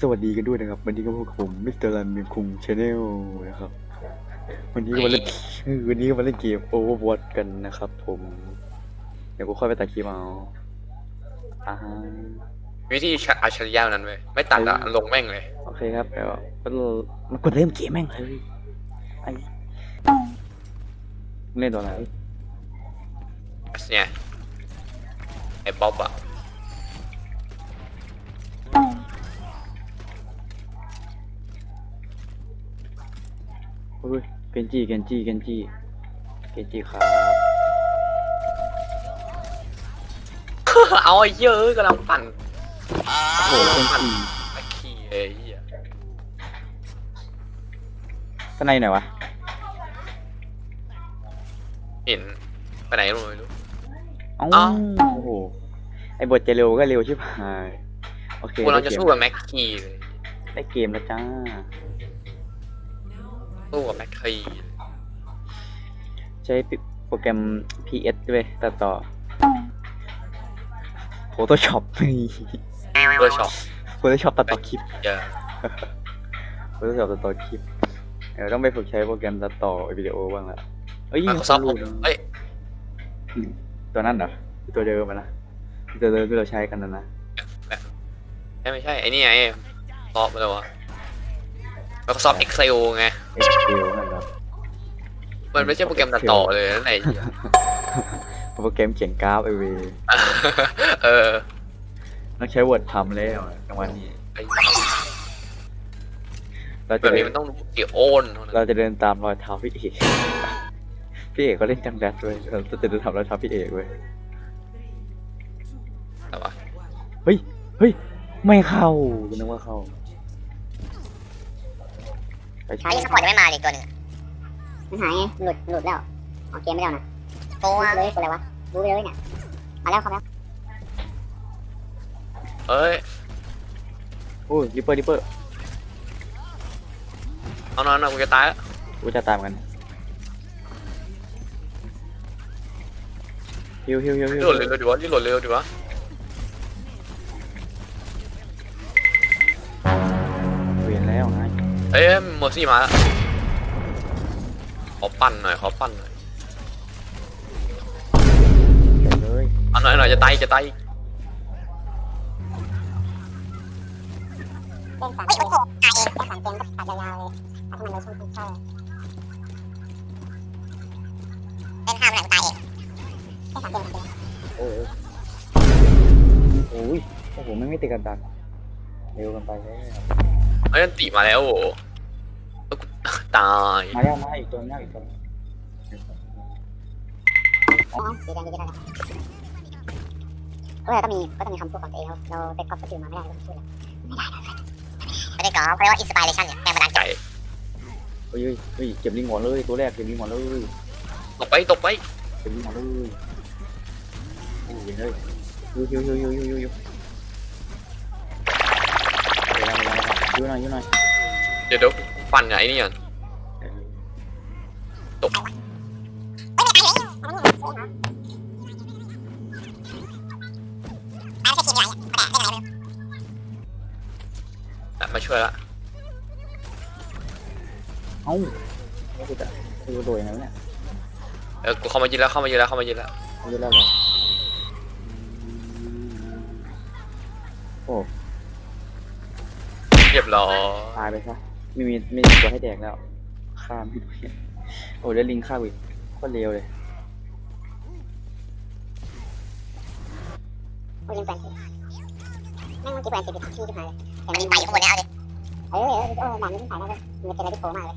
สวัสดีกันด้วยนะครับ วันนี้ก็พบกับผมมิสเตอร์รันเมียงคุงชาแนลนะครับ วันนี้ก็มาเล่นเออวันนี้ก็มาเล่นเกม Overwatch กันนะครับ ผม เดี๋ยวกูค่อยไปตัดคลิปเอาอ่าฮะวิธีอัจฉริยะนั้นเว้ยไม่ตัดอะลงแม่งเลย โอเคครับแล้วมันมันกดเริ่มเกมแม่งเลยไอ้มึงเล่นตัวไหนเนี่ยไอ้บ๊อบอะ เฮ้ยเกนจิเกนจิเกนจิเกนจิครับเอาไอ้เหี้ยอะกำลังปั่นโอ้โหเกนจิไอ้ขี้ไอ้เหี้ยข้างในไหนวะเห็นไปไหนรู้ไม่รู้ เอ้าเอ้า โอ้โหไอ้บทจะเร็วก็เร็วชิบหายโอเคกูเราจะได้เกมสู้กับแม็กคีเลย ได้เกมแล้วจ้า สู้กับแม็กคีใช้โปรแกรม PS ด้วยตัดต่อ Photoshop นี่ เบอร์ช็อป Photoshop ตัดต่อคลิปเจอ Photoshop ตัดต่อคลิปเออต้องไปฝึกใช้โปรแกรมตัดต่อวิดีโอบ้างละเอ้ยมาซอฟรู้เอ้ยตัวนั้นเหรอตัวเดิมอะนะตัวเดิมที่เราใช้กันนะนะไม่ไม่ใช่ไอ้นี่ไงซอฟอะไรวะ Microsoft Excel ไง Excel นั่นครับมันไม่ใช่โปรแกรมตัดต่อเลยนั่นไอ้เหี้ยโปรแกรมเขียนกราฟไอเวเออต้องใช้ Word ทำแล้วจังหวะนี้ไอ้เราแบจะบเดินี้นมันต้องเกี่ยวโอนเท่านั้นเราจะเดินตามรอยเท้าพี่เอกพี่เอกก็เล่นจังแดดด้วยเราจะเดินตามรอยเท้าพี่เอกเว้ยแต่ว่าเฮ้ยเฮ้ยไม่เข้ากูนึกว่าเข้า ไปหาที่สปอร์ตยังไม่มาเลยอีกตัวหนึ่งมันหายไงหลุดหลุดแล้วออกเกมไม่ได้นะโอ้เลยอะไรวะรู้เลยเนี่ยมาแล้วครับแล้วเอ้ยโอ้ยริปเปอร์ริปเปอร์เอานอนนะกูจะตายแล้วกูจะตามกันฮิวฮิวฮิวฮิรีวโหลดเร็วดีวะรีโหลดเร็วดีวะเวียนแล้วไง เอ้ยเมอร์ซี่มาแล้วขอปั้นหน่อยขอปั้นหน่อยเดี๋ยวเลยเอาหน่อยหน่อยจะตายจะตายเล่นสามเกมตายเองแค่สามเกมก็ตัดยาวๆเลยตัดให้มันเลยช่องช่องเล่นห้ามหลังตายเองแค่สามเกมสามเกมโอ้ยโอ้ยโอ้โหไม่ไม่ติดกันดันเร็วกันไปแล้ว เอ้ยอันติมาแล้วโอ้โหแล้วกูตายมาแล้วมาอีกตัวนึงอีกตัวนึงอ๋อสีแดงดีก็ได้แล้วก็มีก็จะมีคำพูดของตัวเองเราเราไปก๊อปสกิลมาไม่ได้เราช่วไม่ได้ก๊อปเพราะว่าอินสปิเรชันเนี่ยแรงบันดาลใจเฮ้ยเฮ้ยเก็บลิงก์ก่อนเลยตัวแรกเก็บลิงก์ก่อนเลยตกไปตกไปเก็บลิงก์ก่อนเลยโอ้ยเฮ้ยยูยูยูยูยูยู ลายูหน่อยยูหน่อยเดี๋ยวเดี๋ยวฟันไงนี่ก่อนเออตกอะมาช่วยละเอ้าไม่กูจะกูโดยนะเนี่ยเออกูเข้ามายืนแล้วเข้ามายืนแล้วเข้ามายืนแล้วเอาเยอะแล้วเหรอโอ้เรียบร้อยตายไปซะไม่มีไม่มีตัวให้แดกแล้วฆ่าไม่ได้โอ้แล้วลิงฆ่าอีกโคตรเร็วเลยโอ้ยแฟนสิแม่งมันกี่แฟนติดที่ที่หายเลยแต่มันไปอยู่ข้างบนเนี่ยเอาดิเออเออโอ้ด่านนี้ถ่ายได้เลยมันเป็นอะไรที่โผล่มากเลย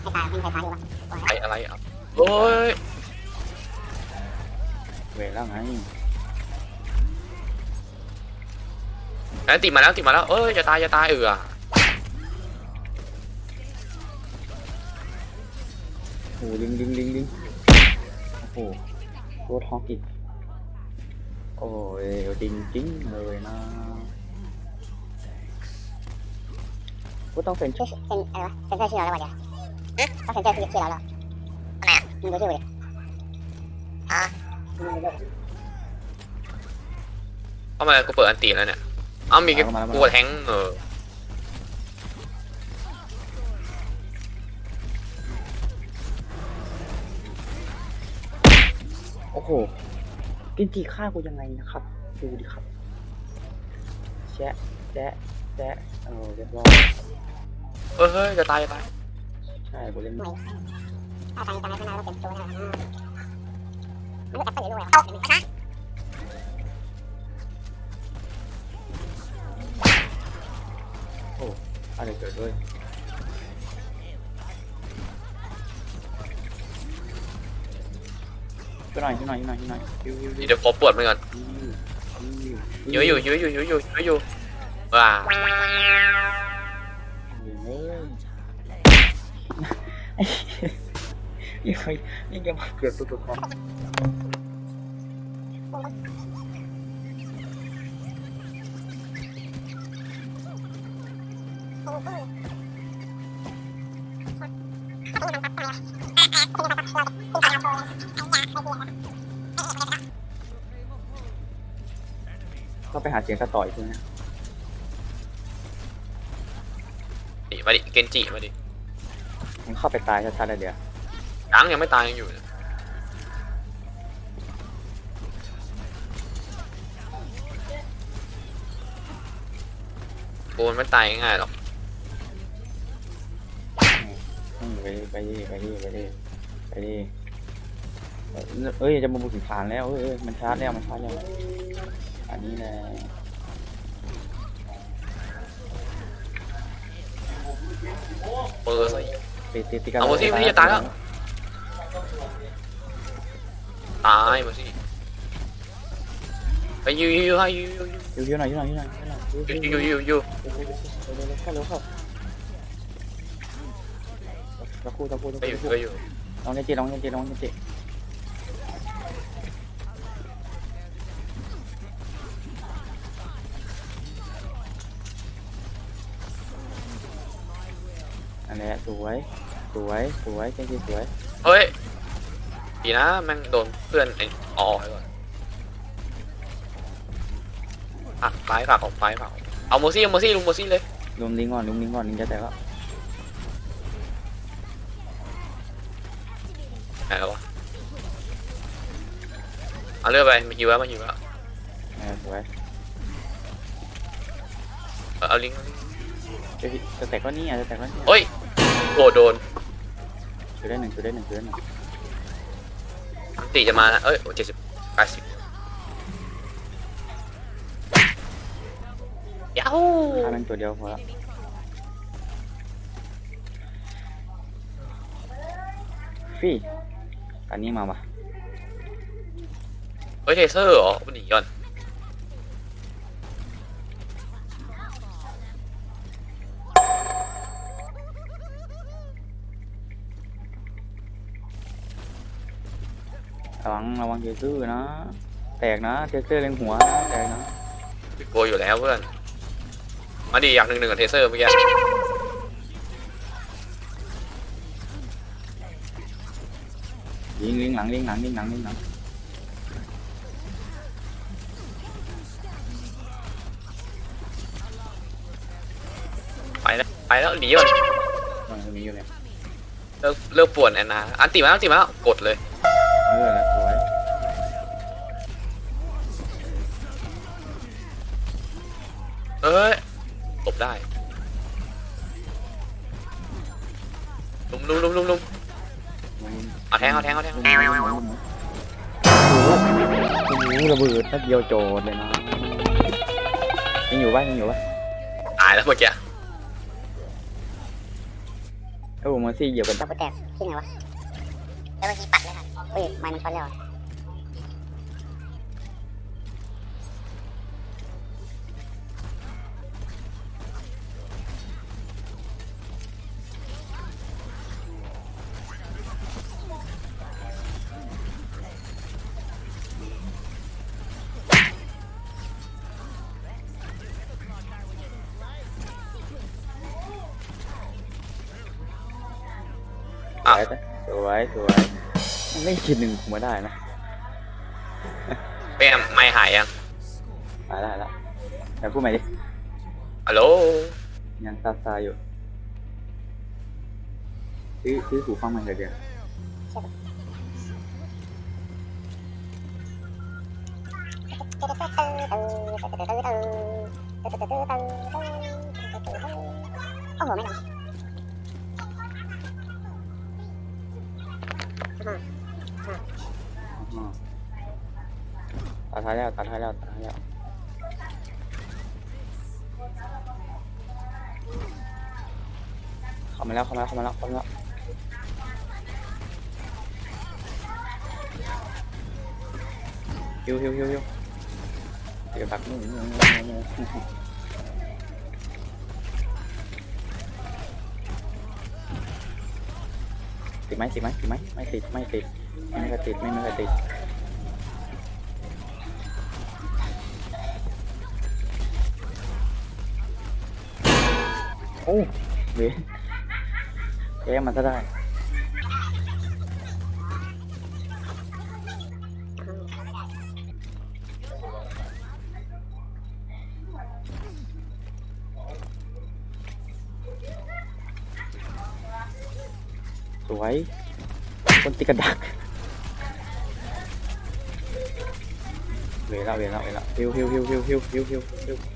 ให้ตายให้ใครท้าดีวะไออะไรอะโอ้ยเวรแล้วไง อันติมาแล้วติมาแล้วเอ้ยจะตายจะตายเออโอ้ลิงลิงลิงลิงโอ้โหโคตรฮอกอีกโอ้ยจริงจริงๆเลยนะก็ต้องเป็นช่วยเซ็นอะไรวะเซ็นเซอร์ชื่อเราแล้ววะเดี๋ยวต้องเซ็นเซอร์ชื่อเราแล้วทำไมอะมึงดูชื่อดิอ๋อมึงดูเข้ามากูเปิดอันติแล้วเนี่ย เอ้ามีมาแล้วมาแล้วกลัวแทงเออโอ้โหกินจีฆ่ากูยังไงนะครับ ดูดิครับแชะแชะแชะเออเรียบร้อยเฮ้ยเฮ้ยจะตายจะตายใช่กูเล่นถ้าตอนนี้จำได้ไม่นานเราเก็บตัวแล้วนะมันก็แอปเปิลอยู่ด้วยเอาเห็นไหมคะ อะไรเกิดด้วยช่วยหน่อยช่วยหน่อยช่วยหน่อยช่วยหน่อยฮิวฮิวฮิวเดี๋ยวขอปวดมันก่อนฮิวฮิวอยู่อยู่อยู่อยู่อยู่อยู่อยู่ว้าเฮ้ยยังไงยังจะมาเกิดตัวตัวขอ ก็ไปหาเสียงกระต่อยใช่ไหมดิมาดิเกนจิมาดิมันเข้าไปตายชัดๆเลยเดี๋ยวยังยังไม่ตายยังอยู่นะโกนไม่ตายง่ายๆหรอก ไปดิไปดิไปดิไปดิไปดิเอ้ยเอ้ยจะมาบุกถึงฐานแล้วเอ้ยเอ้ยมันชาร์จแล้วมันชาร์จแล้วอันนี้แหละเปิดซะตีตีตีกันเอาสิพี่จะตายแล้วตายมาสิไปยูยูยูให้ยูยูยูยูยูหน่อยยูหน่อยยูหน่อยยูหน่อยยูยูยูยูยูเร็วเร็วเข้าเร็วเข้า ตะคู่ตะคู่ตะไปอยู่คู่ไปอยู่น้องเจเจน้องเจเจน้องเจเจอันนี้สวย สวย สวยเจเจสวย เฮ้ยดีนะแม่งโดนเพื่อนไอ้อ๋อไปก่อนผักไปผักออกไปผักออกเอาโมซี่เอาโมซี่ลุงโมซี่เลย ลุมลิงก่อนลุมลิงก่อนลิงจะแตกแล้ว หนแล้ววะเอาเลือกไปมาฮิวแล้วมาฮิวแล้วเออสวยเออเอาลิงก์เอาลิงก์เจะจะแตกก็นี่อะจะแตกก็นี่เฮ้ยโดนโดนช่วยได้หนึ่งช่วยได้หนึ่งช่วยได้หนึ่งอันติจะมานะเอ้ยเจ็ดสิบแปดสิบเย้าฆ่าแม่งตัวเดียวพอละฟี่ อันนี้มาปะเฮ้ยเทเซอร์เหรอมันหนีก่อนระวังระวังเจอร์นะ แตกนะเจอร์เล็งหัวนะแตกนะกลัวอยู่แล้วเพื่อน มาดิอยากหนึ่งหนึ่งกับเทเซอร์เมื่อกี้ ลิงลิงหลังลิงหลังลิงหลังลิงหลังไปแล้วไปแล้วหนีก่อนมันมีอยู่เลยเลิกเลิกป่วนแอนนาอันติมาแล้วอันติมาแล้วกดเลยเออแล้วสวยเอ้ยตบได้ลุมลุมลุมลุมลุมเอา แทงเอาแทงเอาแทงโอ้โหระเบิดนัดเดียวโจดเลยนะยังอยู่ปะยังอยู่ปะตายแล้วเมื่อกี้เอ้ามาซี่เหยียบกันจับกูแตกที่ไหนวะแล้วเมื่อกี้ปัดเลยค่ะเฮ้ยไม้มันช็อตแล้วอะ วยปะสวยสวยมันไม่คิดหนึ่งผมมาได้นะเป็นไม่หายยังมาได้ละแต่พูดใหม่ดิฮัลโหลยังซาซาอยู่ซื้อซื้อหูฟังใหม่เลยเดี๋ยวโอ้โหไม่หรอกอ๋อตัด ตัดท้แล้วตัดท้แล้วเข้ามาแล้วเข้ามาแล้วเข้ามาแล้วเข้ามาแล้วฮิวฮิวฮิวฮิวเดี๋ยวบักนูหนูหนูหนูหนูติดไหมติดไหมติดไหมไม่ติดไม่ติดไม่มีใครติดไม่มีใครติด อ้เว้ยแกมันก็ได้สวยคนติดกระดักเวลาเวลาเวลาฮิวฮิวฮิวฮิวฮิวฮิวฮิว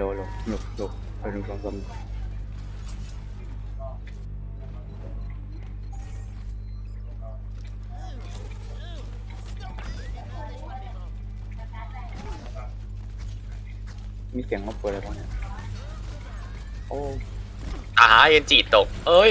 ฮิวฮัลโหลฮัลโหลหนุกหนุกไปหนึ่งสองสามมีเสียงมาเปิดอะไรบ้างเนี่ย โอ้อาหาเอ็นจีตก เอ้ย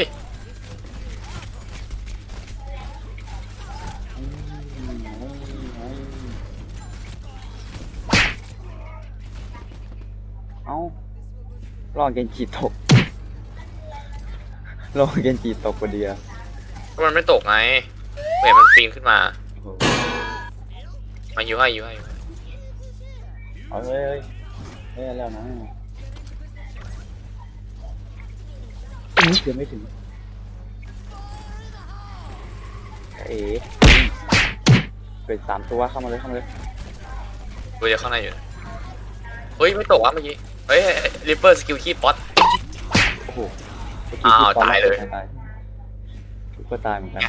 ลองเกนจีตกลองเกนจีตกพอดีอะก็มันไม่ตกไงเห็นมันปีนขึ้นมาโอ้โหมาอยู่ให้อยู่ให้อยู่ให้เอาเฮ้ยเฮ้ยเฮ้ยแล้วนะไม่ถึงไม่ถึงเอ๋เป็นสามตัวเข้ามาเลยเข้ามาเลยดูจะข้างในอยู่นะเฮ้ยไม่ตกวะเมื่อกี้ เฮ้ยริปเปอร์สกิลคีป๊อต โอ้โหอ้าวตายเลย ตายก็ตายเหมือนกันไง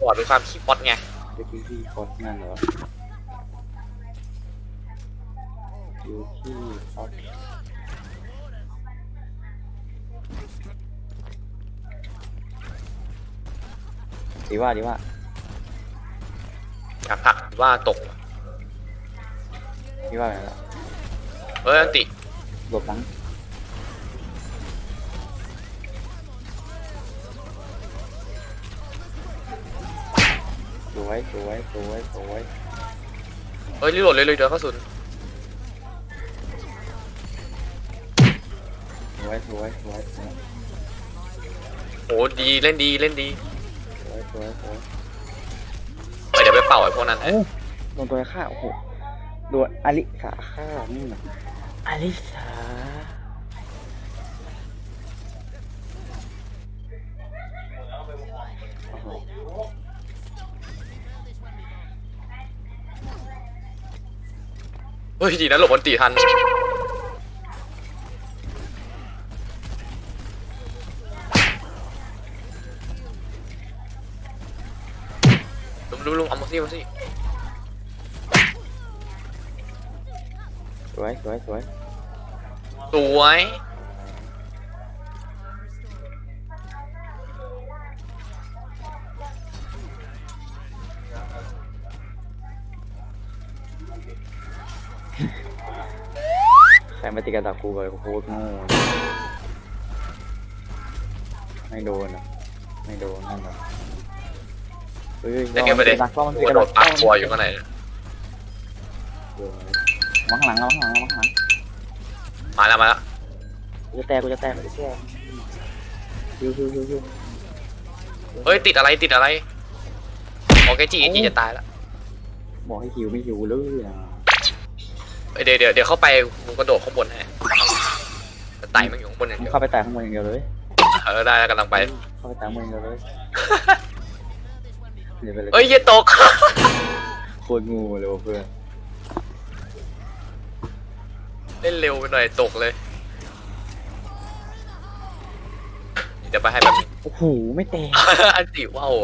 บอดด้วยความคีป๊อตไงเมื่อกี้ที่คอสนั่นเหรออยู่ที่คอสดีว่าดีว่าอยากผลักว่าตกดีว่าอะไรล่ะเฮ้ยอันติ หลบหลังสวยสวยสวยสวยเฮ้ยรีโหลดเลยเลยเดี๋ยวเข้าสุนสวยสวยสวยสวยโหดีเล่นดีเล่นดีสวยสวยสวยเฮ้ยเดี๋ยวไปเป่าไอ้พวกนั้นให้โอ้โดนตัวฆ่าโอ้โหโดนอลิสาฆ่านี่นะ อลิสาเฮ้ยดีนะหลบอันติทัน ลุมลุมลุมเอามาสิมาสิ วยสวยสวยสวย ใครมาติดกระดักกูไปโคตรโง่ไม่โดนอะไม่โดนนั่นหรอเฮ้ยเล่นเกมไปเลยดักล้องมันกูติดกกระระโดดัดกปักตัวอยู่ข้างใน วางหลังวางหลังวางหลังมาแล้วมาแล้วกูจะแตกกูจะแตกกูจะแตกฮิวฮิวฮิวฮิวเฮ้ยติดอะไรติดอะไรโอเคจีจีจะตายแล้วบอกให้ฮิวไม่ฮิวเลยอะเอ้ยเดี๋ยวเดี๋ยวเดี๋ยวเข้าไปมึงกระโดดข้างบนให้แต่ไต่มันอยู่ข้างบนอย่างมึงเดียวเข้าไปแตกข้างบนอย่างเดียวเลยเออได้แล้วกำลังไปเข้าไปแตกข้างบนอย่างเดียวเลยเดี๋ยวไปเลยเอ้ยเหี้ยตก โคตรงูเลยว่ะเพื่อน เล่นเร็วไปหน่อยตกเลยเดี๋ยวไปให้แบบโอ้โหไม่แตกอันติว่าว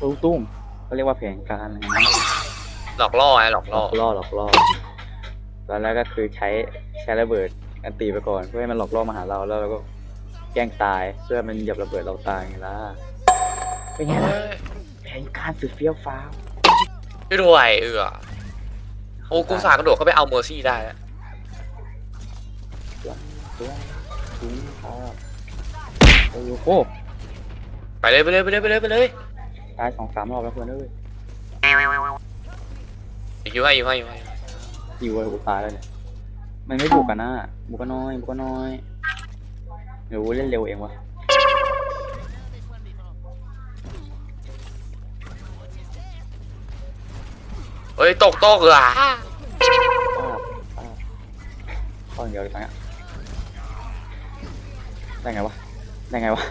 ตุ้มตุ้มเขาเรียกว่าแผนการอะไรนะหลอกล่อไงหลอกหลล่ออกล่อหลอกล่อตอนแรกก็คือใช้ใช้ระเบิดอันตีไปก่อนเพื่อให้มันหลอกล่อมาหาเราแล้วเราก็แกล้งตายเพื่อมันเหยียบระเบิดเราตายไงล่ะเป็นไงล่ะเฮ้ยแผนการสุดเฟี้ยวฟ้าวช่วยด้วยเออโอ้กูสากระโดดเข้าไปเอาเมอร์ซี่ได้แล้วเพื่อนคุ้มครับโอ้โหไปเลยไปเลยไปเลยไปเลยไปเลยตายสองสามรอบแล้วเพื่อนเอ้ยอยู่ให้อยู่ให้อยู่ให้หิวเลยกูตายแล้วเนี่ยมันไม่บุกกันนะบุกกันน้อยบุกกันน้อยเดี๋ยวกูเล่นเร็วเองวะ ฮ้ยตกตกเหรอป้าบป้าบป้อนเดียวเลยตอนเนี้ได้ไงวะ ได้ไงวะ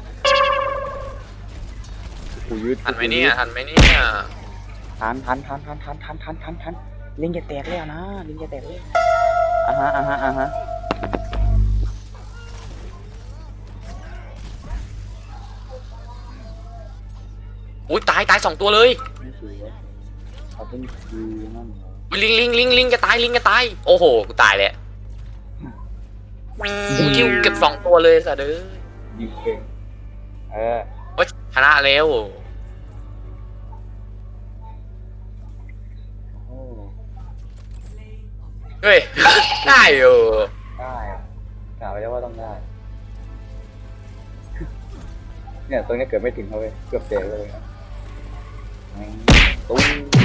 กูยืดทันไหมเนี่ยทันไหมเนี่ยทันทันทันทันทันทันทันทันทันลิงจะแตกแล้วนะ ลิงจะแตกแล้วอะฮะอะฮะอะฮะอุ้ยตายตายสองตัวเลย เขาเป็นคือนั่นเหรออุ๊ยลิงลิงลิงลิงจะตายลิงจะตาย โอ้โห กูตายแล้วกูคิวเก็บสองตัวเลยสัตว์เด้อยิงเก่งเออโอ๊ยชนะแล้วโอ้เฮ้ย ได้อยู่ได้กล่าวไว้แล้วว่าต้องได้ เนี่ยตรงนี้เกิดไม่ถึงเขาเลยเกือบเจ๊เลยนะแม่งตุ้ม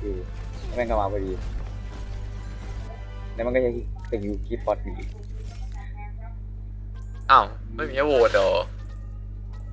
โอแม่งก็มาพอดี แล้วมันก็ยังติดอยู่คีปอดอีกอ้าว ไม่มีให้โหวตเหรอ